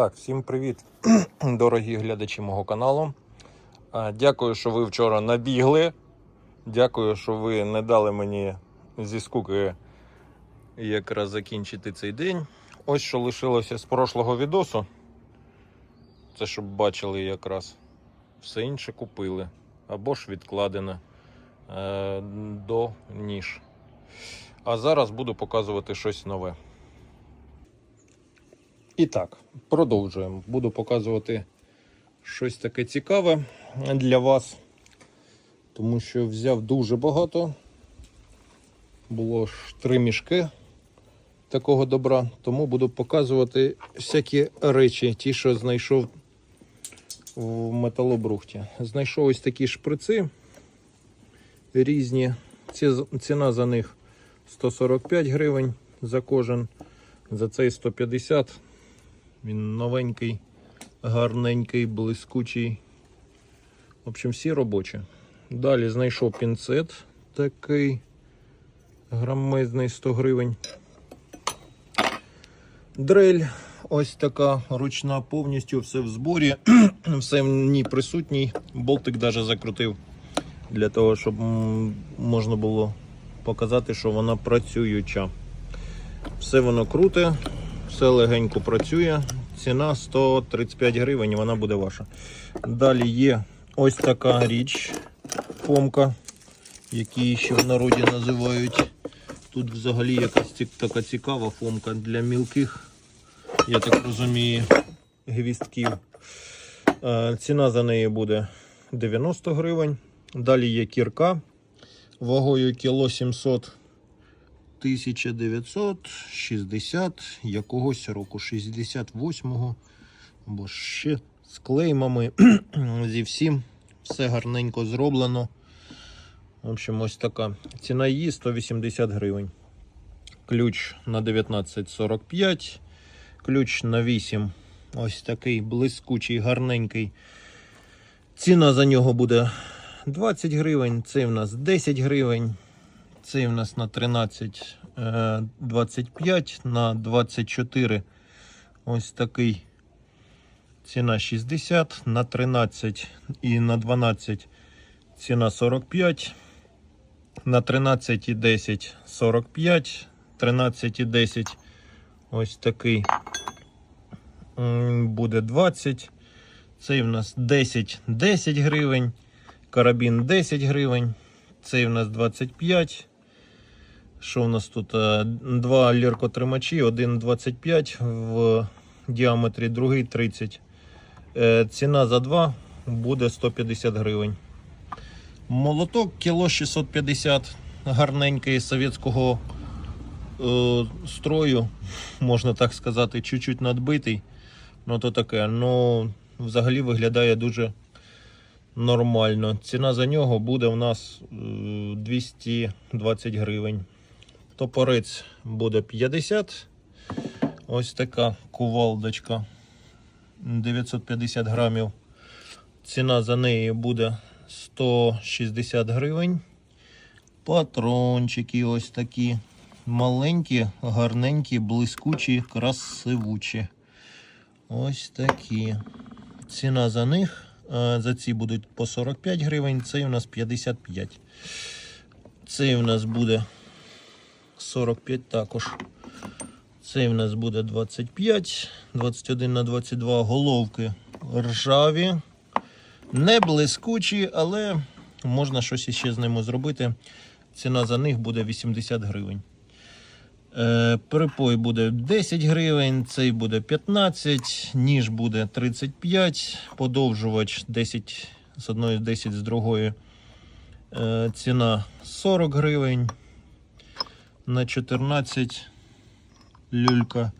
Так, всім привіт, дорогі глядачі мого каналу. Дякую, що ви вчора набігли. Дякую, що ви не дали мені зі скуки якраз закінчити цей день. Ось що лишилося з прошлого відосу. Це щоб бачили якраз. Все інше купили або ж відкладено е, до ніж. А зараз буду показувати щось нове. І так, продовжуємо. Буду показувати щось таке цікаве для вас, тому що взяв дуже багато. Було ж три мішки такого добра, тому буду показувати всякі речі, ті, що знайшов в металобрухті. Знайшов ось такі шприци різні. Ці- Ціна за них 145 гривень за кожен, за цей 150 він новенький, гарненький, блискучий. В общем, всі робочі. Далі знайшов пінцет такий грамезний 100 гривень. Дрель ось така ручна, повністю все в зборі, все в ній присутній. Болтик навіть закрутив для того, щоб можна було показати, що вона працююча. Все воно круте, все легенько працює. Ціна 135 гривень, вона буде ваша. Далі є ось така річ, фомка, які ще в народі називають. Тут взагалі якась така цікава фомка для мілких, я так розумію, гвістків. Е, Ціна за неї буде 90 гривень. Далі є кірка вагою кіло 700 1960 якогось року, 68-го, або ще з клеймами, зі всім. Все гарненько зроблено. В общем, ось така. Ціна її 180 гривень. Ключ на 1945, ключ на 8. Ось такий блискучий, гарненький. Ціна за нього буде 20 гривень, цей в нас 10 гривень. Цей в нас на 13 е, 25, на 24 ось такий. Ціна 60, на 13 і на 12 ціна 45, на 13 і 10 45, 13 і 10 ось такий буде 20. Цей в нас 10 10 гривень, карабін 10 гривень, цей в нас 25. Що в нас тут? Е, Два ліркотримачі, один 25 в діаметрі, другий 30. Е, Ціна за два буде 150 гривень. Молоток кіло 650 гарненький совєтського е, строю, можна так сказати, чуть-чуть надбитий. Ну то таке. Ну, взагалі виглядає дуже нормально. Ціна за нього буде у нас е, 220 гривень. Топорець буде 50. Ось така кувалдочка 950 грамів. Ціна за неї буде 160 гривень. Патрончики ось такі. Маленькі, гарненькі, блискучі, красивучі. Ось такі. Ціна за них. е, За ці будуть по 45 гривень, цей у нас 55. Цей у нас буде 45 також. Цей в нас буде 25, 21 на 22 головки ржаві. Не блискучі, але можна щось іще з ними зробити. Ціна за них буде 80 гривень. Е, припой буде 10 гривень, цей буде 15, ніж буде 35, подовжувач 10 з одної 10 з другої. Е, ціна 40 гривень. На 14 люлька.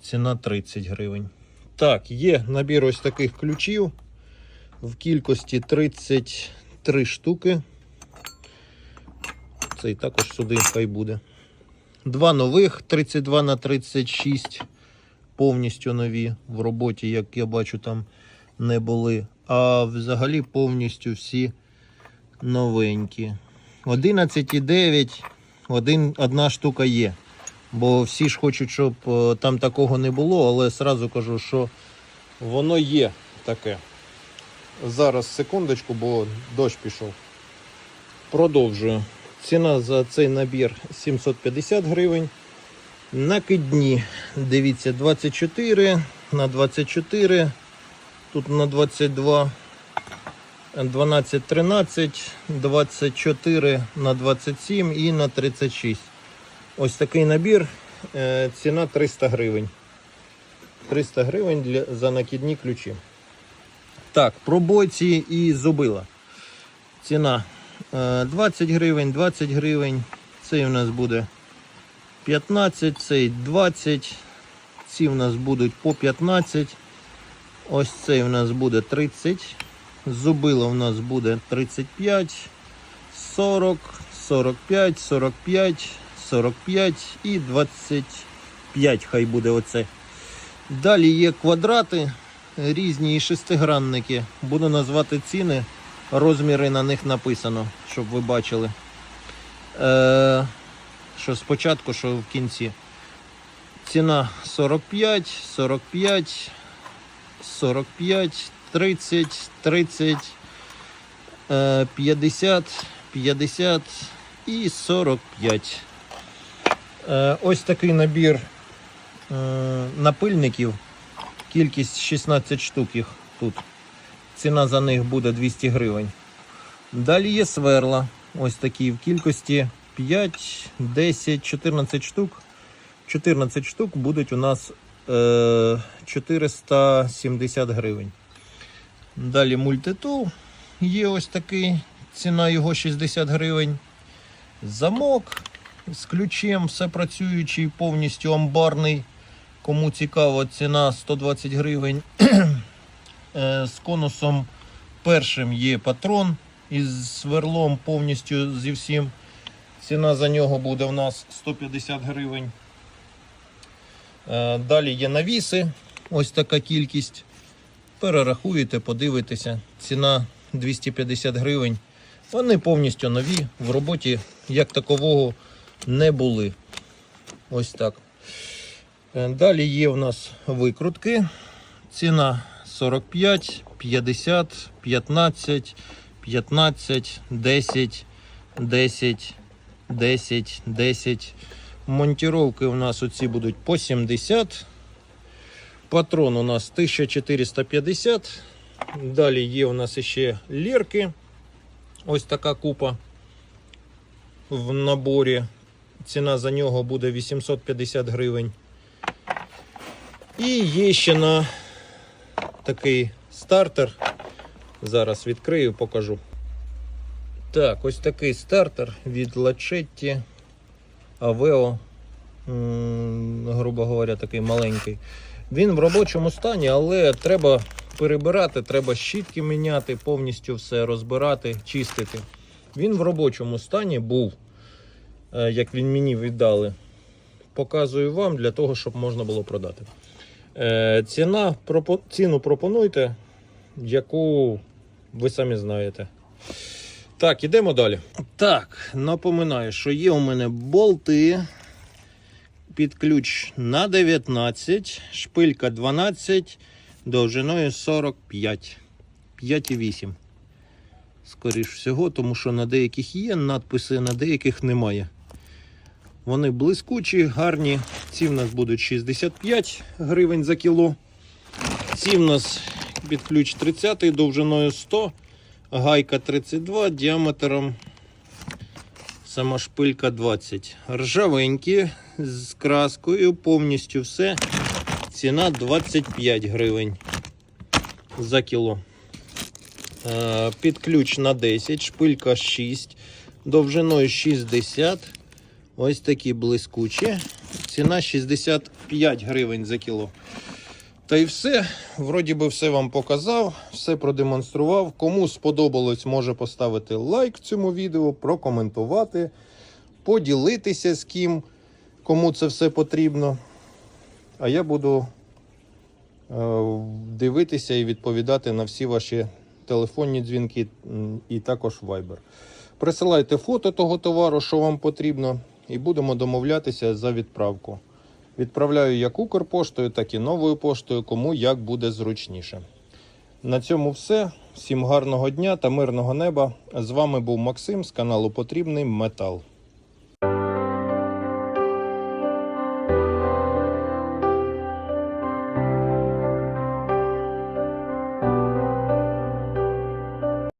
Ціна 30 гривень. Так, є набір ось таких ключів в кількості 33 штуки. Цей також сюди хай буде. Два нових 32 на 36 повністю нові в роботі, як я бачу, там не були. А взагалі повністю всі новенькі. 11,9, один, одна штука є. Бо всі ж хочуть, щоб е, там такого не було, але сразу кажу, що воно є таке. Зараз секундочку, бо дощ пішов. Продовжую. Ціна за цей набір 750 гривень. Накидні, дивіться, 24 на 24, тут на 22, 12, 13, 24 на 27 і на 36. Ось такий набір. е, Ціна 300 гривень. 300 гривень для, за накидні ключі. Так, пробойці і зубила. Ціна е, 20 гривень, 20 гривень. Цей у нас буде 15, цей 20. Ці у нас будуть по 15. Ось цей у нас буде 30. Зубило у нас буде 35, 40, 45, 45, 45 і 25. Хай буде оце. Далі є квадрати, різні і шестигранники. Буду назвати ціни. Розміри на них написано, щоб ви бачили. Е, що спочатку, що в кінці. Ціна 45, 45, 45, 30, 30, е, 50, 50 і 45. Е, Ось такий набір е, напильників. Кількість 16 штук їх тут. Ціна за них буде 200 гривень. Далі є сверла. Ось такі в кількості 5, 10, 14 штук. 14 штук будуть у нас е, 470 гривень. Далі мультитул є ось такий. Ціна його 60 гривень. Замок з ключем, все працюючий, повністю амбарний. Кому цікаво, ціна 120 гривень. Е, З конусом першим є патрон із сверлом повністю зі всім. Ціна за нього буде у нас 150 гривень. Е, Далі є навіси. Ось така кількість. Перерахуєте, подивитеся. Ціна 250 гривень. Вони повністю нові. В роботі як такового не були. Ось так. Е, Далі є у нас викрутки. Ціна 45, 50, 15, 15, 10, 10, 10, 10. Монтіровки у нас оці будуть по 70. Патрон у нас 1450. Далі є у нас ще лірки. Ось така купа в наборі. Ціна за нього буде 850 гривень. І є ще на такий стартер. Зараз відкрию, покажу. Так, ось такий стартер від Lachetti Aveo. Грубо говоря, такий маленький. Він в робочому стані, але треба перебирати, треба щітки міняти, повністю все розбирати, чистити. Він в робочому стані був, е, як він мені віддали. Показую вам для того, щоб можна було продати. Е, Ціна, ціну пропонуйте, яку ви самі знаєте. Так, ідемо далі. Так, напоминаю, що є у мене болти під ключ на 19, шпилька 12, довжиною 45, 5,8. Скоріш всього, тому що на деяких є надписи, на деяких немає. Вони блискучі, гарні. Ці в нас будуть 65 гривень за кіло. Ці в нас під ключ 30 довжиною 100, гайка 32, діаметром сама шпилька 20. Ржавенькі з краскою, повністю все. Ціна 25 гривень за кіло. Е, Під ключ на 10, шпилька 6, довжиною 60. Ось такі блискучі. Ціна 65 гривень за кіло. Та й все. Вроді би все вам показав, все продемонстрував. Кому сподобалось, може поставити лайк цьому відео, прокоментувати, поділитися з ким, кому це все потрібно. А я буду е, дивитися і відповідати на всі ваші телефонні дзвінки і також Viber. Присилайте фото того товару, що вам потрібно. і будемо домовлятися за відправку. Відправляю як Укрпоштою, так і новою поштою, кому як буде зручніше. На цьому все. Всім гарного дня та мирного неба. З вами був Максим з каналу Потрібний Метал.